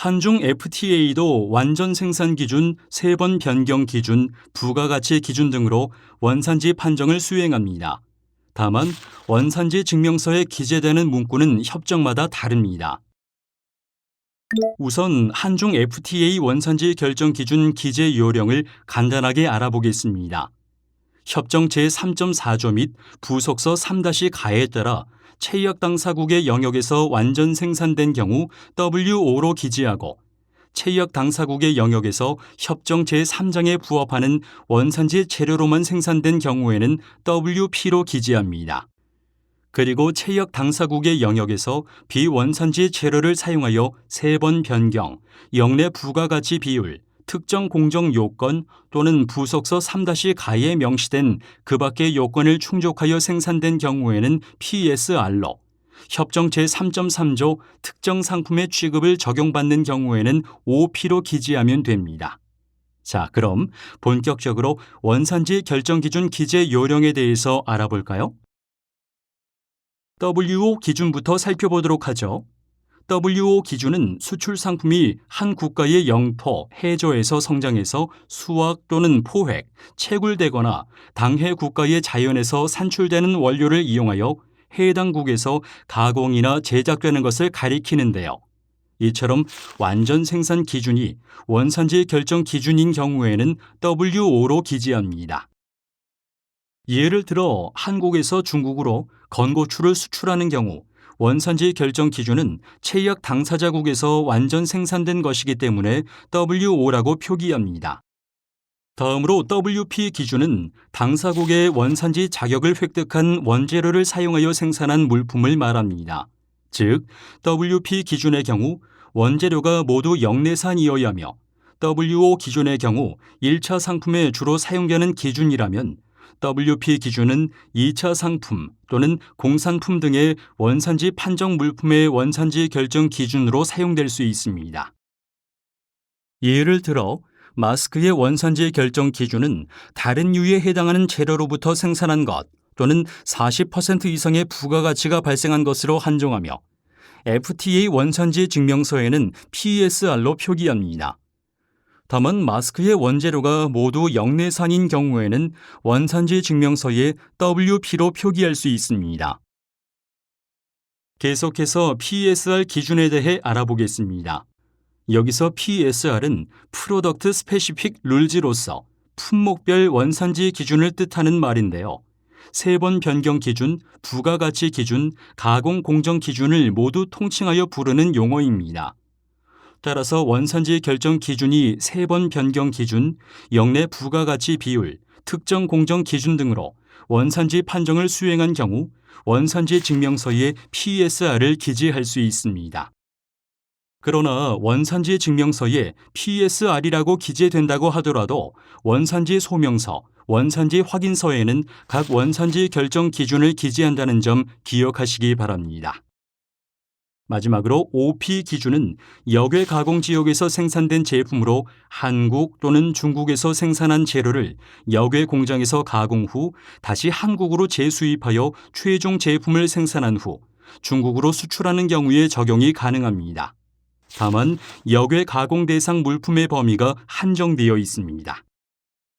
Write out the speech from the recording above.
한중 FTA도 완전 생산 기준, 세번 변경 기준, 부가가치 기준 등으로 원산지 판정을 수행합니다. 다만 원산지 증명서에 기재되는 문구는 협정마다 다릅니다. 우선 한중 FTA 원산지 결정 기준 기재 요령을 간단하게 알아보겠습니다. 협정 제3.4조 및 부속서 3-가에 따라 체역 당사국의 영역에서 완전 생산된 경우 WO로 기재하고 체역 당사국의 영역에서 협정 제3장에 부합하는 원산지 재료로만 생산된 경우에는 WP로 기재합니다. 그리고 체역 당사국의 영역에서 비원산지 재료를 사용하여 세 번 변경, 영내 부가가치 비율, 특정 공정 요건 또는 부속서 3-가에 명시된 그 밖의 요건을 충족하여 생산된 경우에는 PSR로, 협정 제3.3조 특정 상품의 취급을 적용받는 경우에는 OP로 기재하면 됩니다. 자, 그럼 본격적으로 원산지 결정 기준 기재 요령에 대해서 알아볼까요? WO 기준부터 살펴보도록 하죠. WO 기준은 수출 상품이 한 국가의 영토, 해저에서 성장해서 수확 또는 포획, 채굴되거나 당해 국가의 자연에서 산출되는 원료를 이용하여 해당국에서 가공이나 제작되는 것을 가리키는데요. 이처럼 완전 생산 기준이 원산지 결정 기준인 경우에는 WO로 기재합니다. 예를 들어 한국에서 중국으로 건고추를 수출하는 경우 원산지 결정 기준은 체역 당사자국에서 완전 생산된 것이기 때문에 WO라고 표기합니다. 다음으로 WP 기준은 당사국의 원산지 자격을 획득한 원재료를 사용하여 생산한 물품을 말합니다. 즉, WP 기준의 경우 원재료가 모두 영내산이어야 하며 WO 기준의 경우 1차 상품에 주로 사용되는 기준이라면 WP 기준은 2차 상품 또는 공산품 등의 원산지 판정 물품의 원산지 결정 기준으로 사용될 수 있습니다. 예를 들어 마스크의 원산지 결정 기준은 다른 유에 해당하는 재료로부터 생산한 것 또는 40% 이상의 부가가치가 발생한 것으로 한정하며 FTA 원산지 증명서에는 PSR로 표기합니다. 다만 마스크의 원재료가 모두 영내산인 경우에는 원산지 증명서에 WP로 표기할 수 있습니다. 계속해서 PSR 기준에 대해 알아보겠습니다. 여기서 PSR은 프로덕트 스페시픽 룰즈로서 품목별 원산지 기준을 뜻하는 말인데요. 세번 변경 기준, 부가가치 기준, 가공 공정 기준을 모두 통칭하여 부르는 용어입니다. 따라서 원산지 결정 기준이 세 번 변경 기준, 영내 부가가치 비율, 특정 공정 기준 등으로 원산지 판정을 수행한 경우 원산지 증명서에 PSR을 기재할 수 있습니다. 그러나 원산지 증명서에 PSR이라고 기재된다고 하더라도 원산지 소명서, 원산지 확인서에는 각 원산지 결정 기준을 기재한다는 점 기억하시기 바랍니다. 마지막으로 OP 기준은 역외 가공 지역에서 생산된 제품으로 한국 또는 중국에서 생산한 재료를 역외 공장에서 가공 후 다시 한국으로 재수입하여 최종 제품을 생산한 후 중국으로 수출하는 경우에 적용이 가능합니다. 다만 역외 가공 대상 물품의 범위가 한정되어 있습니다.